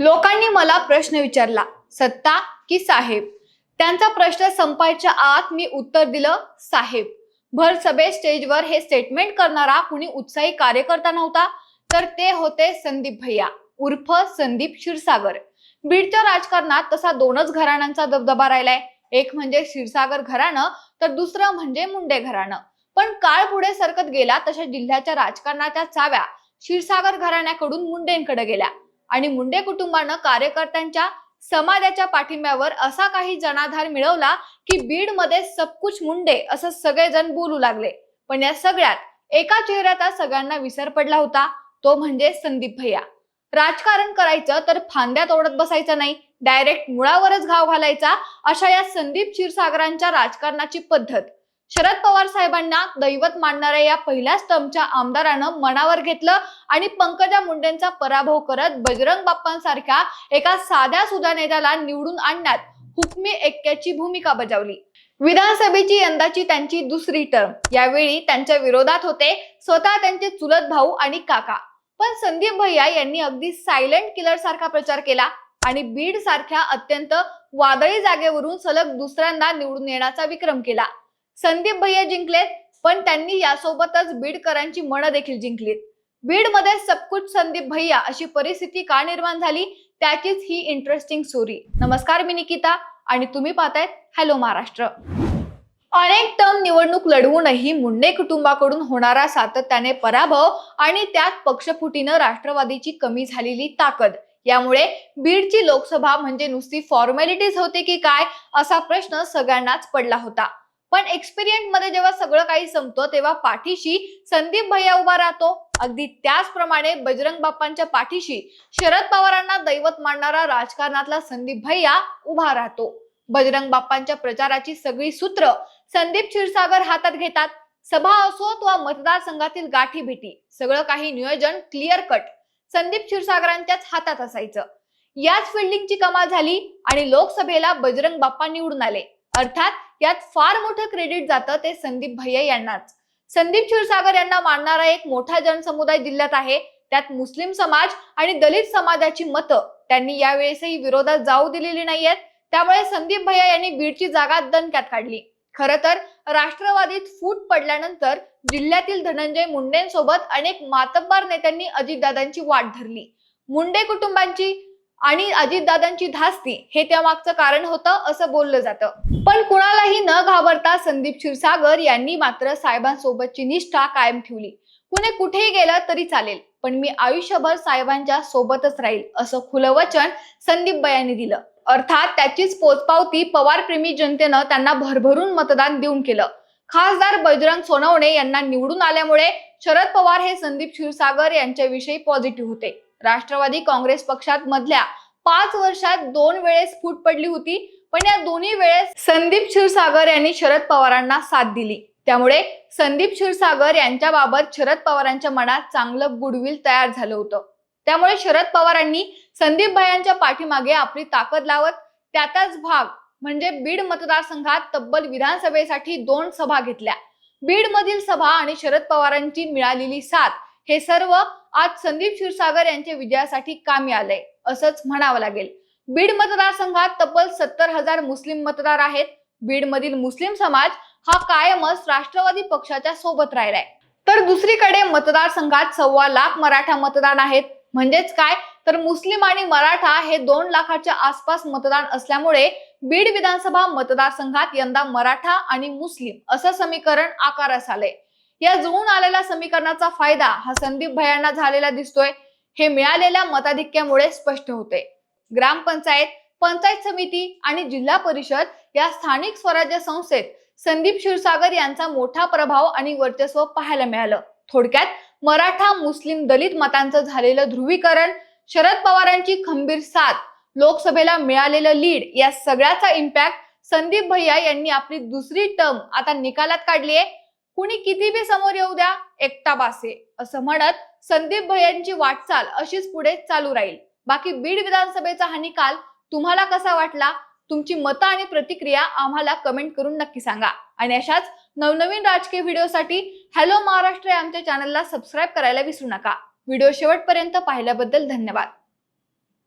लोकांनी मला प्रश्न विचारला सत्ता की साहेब? त्यांचा प्रश्न संपायच्या आत मी उत्तर दिलं साहेब. भर सभे स्टेजवर हे स्टेटमेंट करणारा कुणी उत्साही कार्यकर्ता नव्हता तर ते होते संदीप भैया उर्फ संदीप क्षीरसागर. बीडच्या राजकारणात तसा दोनच घराण्यांचा दबदबा राहिलाय. एक म्हणजे क्षीरसागर घराणं तर दुसरं म्हणजे मुंडे घराणं. पण काळ पुढे सरकत गेला तशा जिल्ह्याच्या राजकारणाच्या चाव्या क्षीरसागर घराण्याकडून मुंडेंकडे गेल्या. आणि मुंडे कुटुंबानं कार्यकर्त्यांच्या समाजाच्या पाठिंब्यावर असा काही जनाधार मिळवला की बीडमध्ये सबकुच मुंडे असं सगळेजण बोलू लागले. पण या सगळ्यात एका चेहऱ्याचा सगळ्यांना विसर पडला होता तो म्हणजे संदीप भैया. राजकारण करायचं तर फांद्यात ओढत बसायचं नाही डायरेक्ट मुळावरच घाव घालायचा अशा या संदीप क्षीरसागरांच्या राजकारणाची पद्धत. शरद पवार साहेबांना दैवत मानणाऱ्या या पहिल्याच टर्मच्या आमदारानं मनावर घेतलं आणि पंकजा मुंडेंचा पराभव करत बजरंग बाप्पांसारख्या एका साध्या सुधा नेत्याला निवडून आणण्यात हुकमी एक्क्याची भूमिका बजावली. विधानसभेची यंदाची त्यांची दुसरी टर्म यावेळी त्यांच्या विरोधात होते स्वतः त्यांचे चुलत भाऊ आणि काका. पण संदीप भैया यांनी अगदी सायलेंट किलर सारखा प्रचार केला आणि बीड सारख्या अत्यंत वादळी जागेवरून सलग दुसऱ्यांदा निवडून येण्याचा विक्रम केला. संदीप भैया जिंकलेत पण त्यांनी यासोबतच बीडकरांची मनं देखील जिंकलीत. बीडमध्ये सबकुट संदीप भैया अशी परिस्थिती का निर्माण झाली? त्याचीच ही इंटरेस्टिंग स्टोरी नमस्कार मी निकिता आणि तुम्ही पाहतायत हॅलो महाराष्ट्र. अनेक टर्म निवडणूक लढवूनही मुंडे कुटुंबाकडून होणारा सातत्याने पराभव आणि त्यात पक्षफुटीनं राष्ट्रवादीची कमी झालेली ताकद. यामुळे बीडची लोकसभा म्हणजे नुसती फॉर्मॅलिटीज होते की काय असा प्रश्न सगळ्यांनाच पडला होता. पण एक्सपेरिमेंटमध्ये जेव्हा सगळं काही संपतं तेव्हा पाठीशी संदीप भैया उभा राहतो. अगदी त्याचप्रमाणे बजरंग बाप्पांच्या पाठीशी शरद पवारांना दैवत मानणारा राजकारणातला संदीप भैया उभा राहतो. बजरंग बाप्पांच्या प्रचाराची सगळी सूत्र संदीप क्षीरसागर हातात घेतात. सभा असोत वा मतदारसंघातील गाठी भेटी सगळं काही नियोजन क्लिअर कट संदीप क्षीरसागरांच्याच हातात असायचं. याच फिल्डिंगची कमाल झाली आणि लोकसभेला बजरंग बाप्पा निवडून आले. अर्थात यात फार मोठं क्रेडिट जातं ते संदीप भैया यांनाच. संदीप क्षीरसागर यांना मानणारा एक मोठा जनसमुदाय जिल्ह्यात आहे. त्यात मुस्लिम समाज आणि दलित समाजाची मतं त्यांनी यावेळेसही विरोधात जाऊ दिलेली नाहीयेत. त्यामुळे संदीप भैया यांनी बीडची जागा दणक्यात काढली. खर तर राष्ट्रवादीत फूट पडल्यानंतर जिल्ह्यातील धनंजय मुंडेंसोबत अनेक मातब्बार नेत्यांनी अजितदादांची वाट धरली. मुंडे कुटुंबांची आणि अजितदादांची धास्ती हे त्यामागचं कारण होतं असं बोललं जातं. पण कुणालाही न घाबरता संदीप क्षीरसागर यांनी मात्र साहेबांसोबतची निष्ठा कायम ठेवली. कुणी कुठेही गेलं तरी चालेल पण मी आयुष्यभर साहेबांच्या सोबतच राहील असं खुलं वचन संदीप बयांनी दिलं. अर्थात त्याचीच पोचपावती पवारप्रेमी जनतेनं त्यांना भरभरून मतदान देऊन केलं. खासदार बजरंग सोनवणे यांना निवडून आल्यामुळे शरद पवार हे संदीप क्षीरसागर यांच्याविषयी पॉझिटिव्ह होते. राष्ट्रवादी काँग्रेस पक्षात मधल्या पाच वर्षात दोन वेळेस फूट पडली होती पण या दोन्ही वेळेस संदीप क्षीरसागर यांनी शरद पवारांना साथ दिली. त्यामुळे संदीप क्षीरसागर यांच्याबाबत शरद पवारांच्या मनात चांगलं गुडविल तयार झालं होतं. त्यामुळे शरद पवारांनी संदीप भायांच्या पाठीमागे आपली ताकद लावत त्याचाच भाग म्हणजे बीड मतदारसंघात तब्बल विधानसभेसाठी दोन सभा घेतल्या. बीड मधील सभा आणि शरद पवारांची मिळालेली साथ हे सर्व आज संदीप क्षीरसागर यांच्या विजयासाठी कामी आलंय असंच म्हणावं लागेल. बीड मतदारसंघात तब्बल सत्तर हजार मुस्लिम मतदार आहेत. बीड मधील मुस्लिम समाज हा कायमच राष्ट्रवादी पक्षाच्या सोबत राहिलाय. तर दुसरीकडे मतदारसंघात सव्वा लाख मराठा मतदान आहेत. म्हणजेच काय? तर मुस्लिम आणि मराठा हे दोन लाखाच्या आसपास मतदान असल्यामुळे बीड विधानसभा मतदारसंघात यंदा मराठा आणि मुस्लिम असं समीकरण आकारास आलंय. या जुळून आलेल्या समीकरणाचा फायदा हा संदीप भयांना झालेला दिसतोय. हे मिळालेल्या मताधिक्यामुळे स्पष्ट होते. ग्रामपंचायत पंचायत समिती आणि जिल्हा परिषद या स्थानिक स्वराज्य संस्थेत संदीप क्षीरसागर यांचा मोठा प्रभाव आणि वर्चस्व पाहायला मिळालं. थोडक्यात मराठा मुस्लिम दलित मतांचं झालेलं ध्रुवीकरण शरद पवारांची खंबीर साथ लोकसभेला मिळालेलं लीड या सगळ्याचा इम्पॅक्ट संदीप भैया यांनी आपली दुसरी टर्म आता निकालात काढली आहे कुणी किती बी समोर येऊ द्या एकटा बासे असं म्हणत संदीप भयांची वाटचाल अशीच पुढे चालू राहील. बाकी बीड विधानसभेचा हा निकाल तुम्हाला कसा वाटला? तुमची मतं आणि प्रतिक्रिया आम्हाला कमेंट करून नक्की सांगा. आणि अशाच नवनवीन राजकीय व्हिडिओसाठी हॅलो महाराष्ट्र या आमच्या चॅनलला सबस्क्राईब करायला विसरू नका. व्हिडिओ शेवटपर्यंत पाहिल्याबद्दल धन्यवाद.